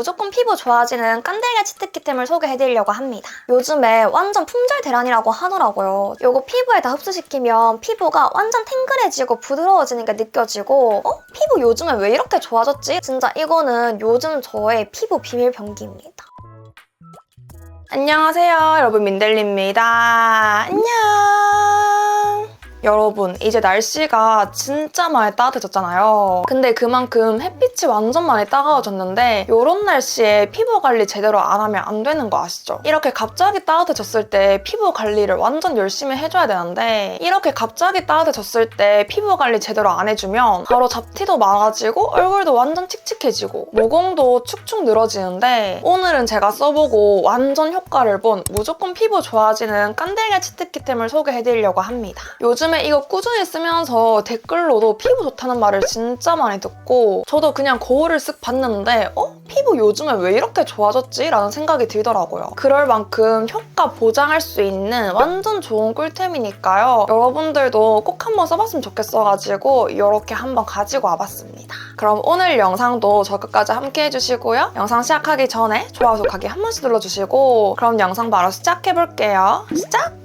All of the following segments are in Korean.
무조건 피부 좋아지는 깐들걀 치트키템을 소개해드리려고 합니다. 요즘에 완전 품절 대란이라고 하더라고요. 요거 피부에 다 흡수시키면 피부가 완전 탱글해지고 부드러워지는 게 느껴지고 어? 피부 요즘에 왜 이렇게 좋아졌지? 진짜 이거는 요즘 저의 피부 비밀 병기입니다. 안녕하세요 여러분 민델리입니다 안녕 여러분 이제 날씨가 진짜 많이 따뜻해졌잖아요 근데 그만큼 햇빛이 완전 많이 따가워졌는데 이런 날씨에 피부 관리 제대로 안 하면 안 되는 거 아시죠? 이렇게 갑자기 따뜻해졌을 때 피부 관리를 완전 열심히 해줘야 되는데 이렇게 갑자기 따뜻해졌을 때 피부 관리 제대로 안 해주면 바로 잡티도 많아지고 얼굴도 완전 칙칙해지고 모공도 축축 늘어지는데 오늘은 제가 써보고 완전 효과를 본 무조건 피부 좋아지는 깐들걀 치트키템을 소개해드리려고 합니다. 요즘 에 이거 꾸준히 쓰면서 댓글로도 피부 좋다는 말을 진짜 많이 듣고 저도 그냥 거울을 쓱 봤는데 어? 피부 요즘에 왜 이렇게 좋아졌지? 라는 생각이 들더라고요. 그럴 만큼 효과 보장할 수 있는 완전 좋은 꿀템이니까요. 여러분들도 꼭 한번 써봤으면 좋겠어가지고 이렇게 한번 가지고 와봤습니다. 그럼 오늘 영상도 저 끝까지 함께 해주시고요. 영상 시작하기 전에 좋아요, 구독하기 한 번씩 눌러주시고 그럼 영상 바로 시작해볼게요. 시작!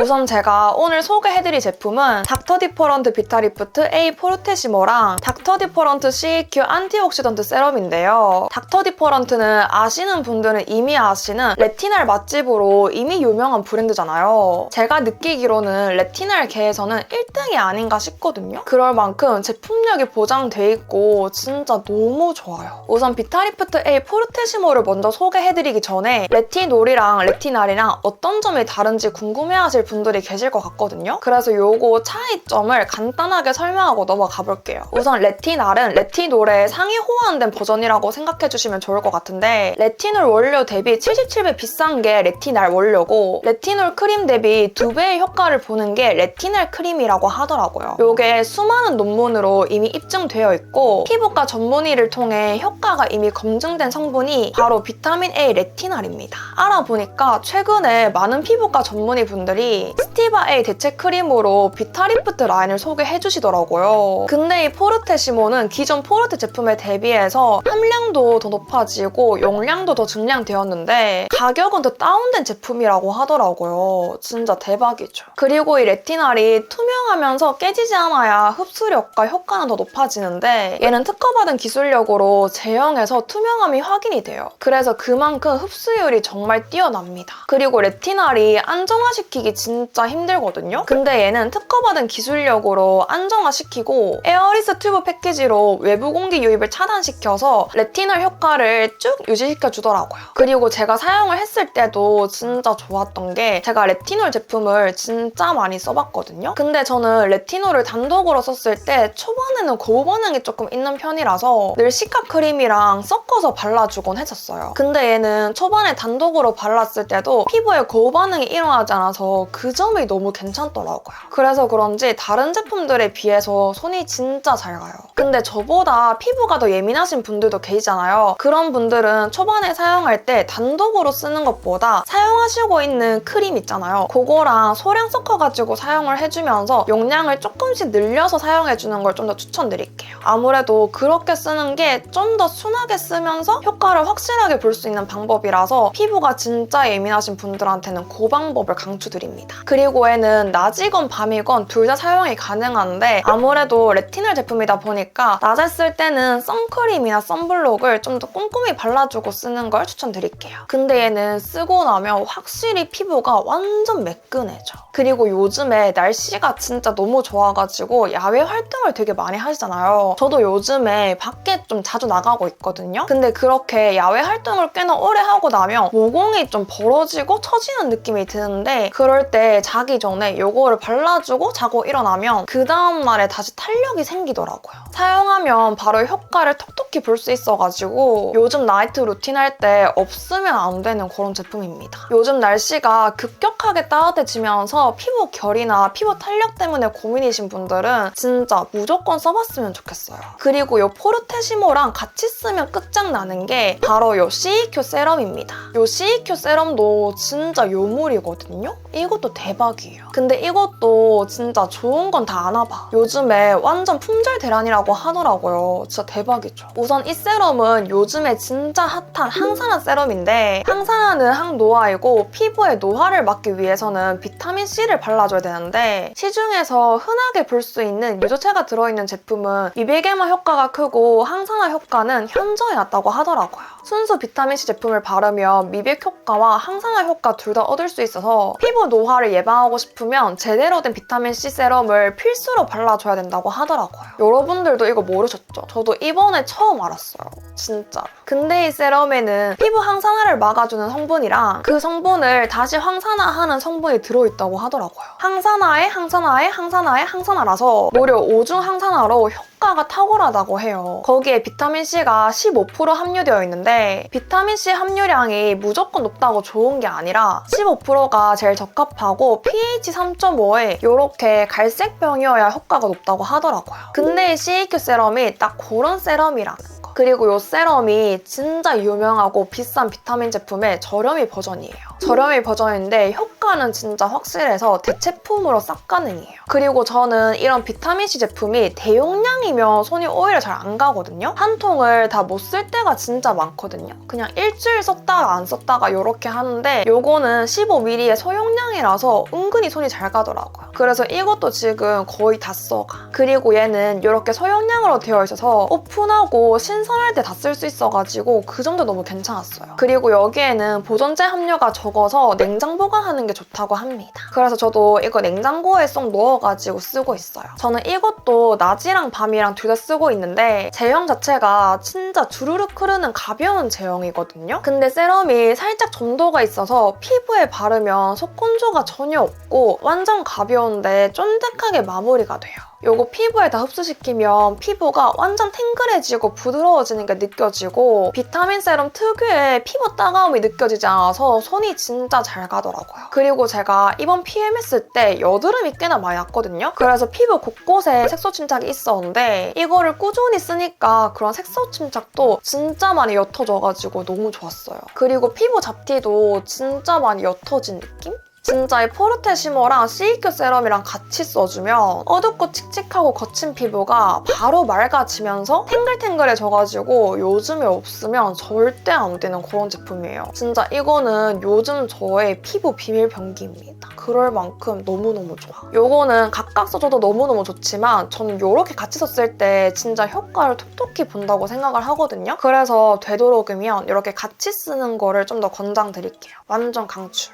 우선 제가 오늘 소개해드릴 제품은 닥터 디퍼런트 비타리프트 A 포르테시모랑 닥터 디퍼런트 CQ 안티옥시던트 세럼인데요. 닥터 디퍼런트는 아시는 분들은 이미 아시는 레티날 맛집으로 이미 유명한 브랜드잖아요. 제가 느끼기로는 레티날 계에서는 1등이 아닌가 싶거든요. 그럴 만큼 제품력이 보장돼 있고 진짜 너무 좋아요. 우선 비타리프트 A 포르테시모를 먼저 소개해드리기 전에 레티놀이랑 레티날이랑 어떤 점이 다른지 궁금해하실 분들이 계실 것 같거든요. 그래서 요거 차이점을 간단하게 설명하고 넘어가 볼게요. 우선 레티날은 레티놀의 상위 호환된 버전이라고 생각해 주시면 좋을 것 같은데 레티놀 원료 대비 77배 비싼 게 레티날 원료고 레티놀 크림 대비 2배의 효과를 보는 게 레티날 크림이라고 하더라고요. 요게 수많은 논문으로 이미 입증되어 있고 피부과 전문의를 통해 효과가 이미 검증된 성분이 바로 비타민 A 레티날입니다. 알아보니까 최근에 많은 피부과 전문의 분들이 스티바 A 대체 크림으로 비타리프트 라인을 소개해 주시더라고요. 근데 이 포르테시모는 기존 포르테 제품에 대비해서 함량도 더 높아지고 용량도 더 증량되었는데 가격은 더 다운된 제품이라고 하더라고요. 진짜 대박이죠. 그리고 이 레티날이 투명하면서 깨지지 않아야 흡수력과 효과는 더 높아지는데 얘는 특허받은 기술력으로 제형에서 투명함이 확인이 돼요. 그래서 그만큼 흡수율이 정말 뛰어납니다. 그리고 레티날이 안정화시키기 진짜 힘들거든요. 근데 얘는 특허받은 기술력으로 안정화시키고 에어리스 튜브 패키지로 외부 공기 유입을 차단시켜서 레티널 효과를 쭉 유지시켜 주더라고요. 그리고 제가 사용을 했을 때도 진짜 좋았던 게 제가 레티놀 제품을 진짜 많이 써봤거든요. 근데 저는 레티놀을 단독으로 썼을 때 초반에는 거부 반응이 조금 있는 편이라서 늘 시카 크림이랑 섞어서 발라주곤 했었어요. 근데 얘는 초반에 단독으로 발랐을 때도 피부에 거부 반응이 일어나지 않아서 그 점이 너무 괜찮더라고요. 그래서 그런지 다른 제품들에 비해서 손이 진짜 잘 가요. 근데 저보다 피부가 더 예민하신 분들도 계시잖아요. 그런 분들은 초반에 사용할 때 단독으로 쓰는 것보다 사용하시고 있는 크림 있잖아요. 그거랑 소량 섞어가지고 사용을 해주면서 용량을 조금씩 늘려서 사용해주는 걸 좀 더 추천드릴게요. 아무래도 그렇게 쓰는 게 좀 더 순하게 쓰면서 효과를 확실하게 볼 수 있는 방법이라서 피부가 진짜 예민하신 분들한테는 그 방법을 강추드립 니다. 그리고 얘는 낮이건 밤이건 둘 다 사용이 가능한데 아무래도 레티놀 제품이다 보니까 낮에 쓸 때는 선크림이나 선블록을 좀 더 꼼꼼히 발라주고 쓰는 걸 추천드릴게요. 근데 얘는 쓰고 나면 확실히 피부가 완전 매끈해져. 그리고 요즘에 날씨가 진짜 너무 좋아가지고 야외 활동을 되게 많이 하시잖아요. 저도 요즘에 밖에 좀 자주 나가고 있거든요. 근데 그렇게 야외 활동을 꽤나 오래 하고 나면 모공이 좀 벌어지고 처지는 느낌이 드는데 그럴 때 자기 전에 이거를 발라주고 자고 일어나면 그 다음날에 다시 탄력이 생기더라고요. 사용하면 바로 효과를 톡톡히 볼 수 있어가지고 요즘 나이트 루틴 할 때 없으면 안 되는 그런 제품입니다. 요즘 날씨가 급격하게 따뜻해지면서 피부 결이나 피부 탄력 때문에 고민이신 분들은 진짜 무조건 써봤으면 좋겠어요. 그리고 이 포르테시모랑 같이 쓰면 끝장나는 게 바로 이 CEQ 세럼입니다. 요 CEQ 세럼도 진짜 요물이거든요? 이 것도 대박이에요. 근데 이것도 진짜 좋은 건 다 아나 봐. 요즘에 완전 품절 대란이라고 하더라고요. 진짜 대박이죠. 우선 이 세럼은 요즘에 진짜 핫한 항산화 세럼인데 항산화는 항노화이고 피부의 노화를 막기 위해서는 비타민C를 발라줘야 되는데 시중에서 흔하게 볼 수 있는 유조체가 들어있는 제품은 미백에만 효과가 크고 항산화 효과는 현저히 낮다고 하더라고요. 순수 비타민C 제품을 바르면 미백 효과와 항산화 효과 둘 다 얻을 수 있어서 피부 노화를 예방하고 싶으면 제대로 된 비타민C 세럼을 필수로 발라줘야 된다고 하더라고요. 여러분들도 이거 모르셨죠? 저도 이번에 처음 알았어요. 진짜. 근데 이 세럼에는 피부 항산화를 막아주는 성분이랑 그 성분을 다시 항산화하는 성분이 들어있다고 하더라고요. 항산화에 항산화에 항산화에 항산화라서 무려 5중 항산화로 효과가 탁월하다고 해요. 거기에 비타민C가 15% 함유되어 있는데 비타민C 함유량이 무조건 높다고 좋은 게 아니라 15%가 제일 적합하고 pH 3.5에 이렇게 갈색병이어야 효과가 높다고 하더라고요. 근데 이 CEQ 세럼이 딱 그런 세럼이라는 거. 그리고 이 세럼이 진짜 유명하고 비싼 비타민 제품의 저렴이 버전이에요. 저렴이 버전인데 효과는 진짜 확실해서 대체품으로 싹 가능해요. 그리고 저는 이런 비타민C 제품이 대용량이면 손이 오히려 잘 안 가거든요. 한 통을 다 못 쓸 때가 진짜 많거든요. 그냥 일주일 썼다가 안 썼다가 이렇게 하는데 요거는 15ml의 소용량이라서 은근히 손이 잘 가더라고요. 그래서 이것도 지금 거의 다 써가. 그리고 얘는 이렇게 소용량으로 되어 있어서 오픈하고 신선할 때 다 쓸 수 있어가지고 그 점도 너무 괜찮았어요. 그리고 여기에는 보존제 함유가 적어서 냉장 보관하는 게 좋다고 합니다. 그래서 저도 이거 냉장고에 쏙 넣어가지고 쓰고 있어요. 저는 이것도 낮이랑 밤이랑 둘 다 쓰고 있는데 제형 자체가 진짜 주르륵 흐르는 가벼운 제형이거든요. 근데 세럼이 살짝 점도가 있어서 피부에 바르면 속건조가 전혀 없고 완전 가벼운데 쫀득하게 마무리가 돼요. 요거 피부에 다 흡수시키면 피부가 완전 탱글해지고 부드러워지는 게 느껴지고 비타민 세럼 특유의 피부 따가움이 느껴지지 않아서 손이 진짜 잘 가더라고요. 그리고 제가 이번 PMS 때 여드름이 꽤나 많이 났거든요. 그래서 피부 곳곳에 색소 침착이 있었는데 이거를 꾸준히 쓰니까 그런 색소 침착도 진짜 많이 옅어져가지고 너무 좋았어요. 그리고 피부 잡티도 진짜 많이 옅어진 느낌? 진짜 이 포르테 시머랑 CEQ 세럼이랑 같이 써주면 어둡고 칙칙하고 거친 피부가 바로 맑아지면서 탱글탱글해져가지고 요즘에 없으면 절대 안 되는 그런 제품이에요. 진짜 이거는 요즘 저의 피부 비밀 병기입니다. 그럴 만큼 너무너무 좋아. 요거는 각각 써줘도 너무너무 좋지만 저는 이렇게 같이 썼을 때 진짜 효과를 톡톡히 본다고 생각을 하거든요. 그래서 되도록이면 이렇게 같이 쓰는 거를 좀 더 권장드릴게요. 완전 강추.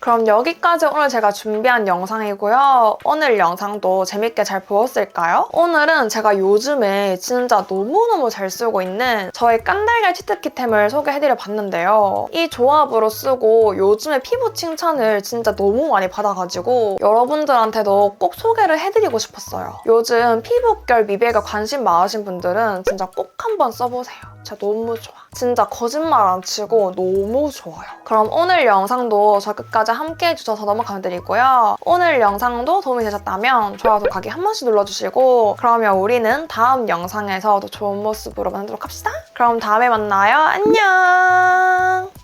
그럼 여기까지 오늘 제가 준비한 영상이고요. 오늘 영상도 재밌게 잘 보았을까요? 오늘은 제가 요즘에 진짜 너무너무 잘 쓰고 있는 저의 깐달걀 치트키템을 소개해드려 봤는데요. 이 조합으로 쓰고 요즘에 피부 칭찬을 진짜 너무 많이 받아가지고 여러분들한테도 꼭 소개를 해드리고 싶었어요. 요즘 피부결 미백에 관심 많으신 분들은 진짜 꼭 한번 써보세요. 진짜 너무 좋아. 진짜 거짓말 안 치고 너무 좋아요. 그럼 오늘 영상도 저 끝까지 함께 해주셔서 너무 감사드리고요. 오늘 영상도 도움이 되셨다면 좋아요, 구독하기 한 번씩 눌러주시고 그러면 우리는 다음 영상에서 더 좋은 모습으로 만나도록 합시다. 그럼 다음에 만나요. 안녕!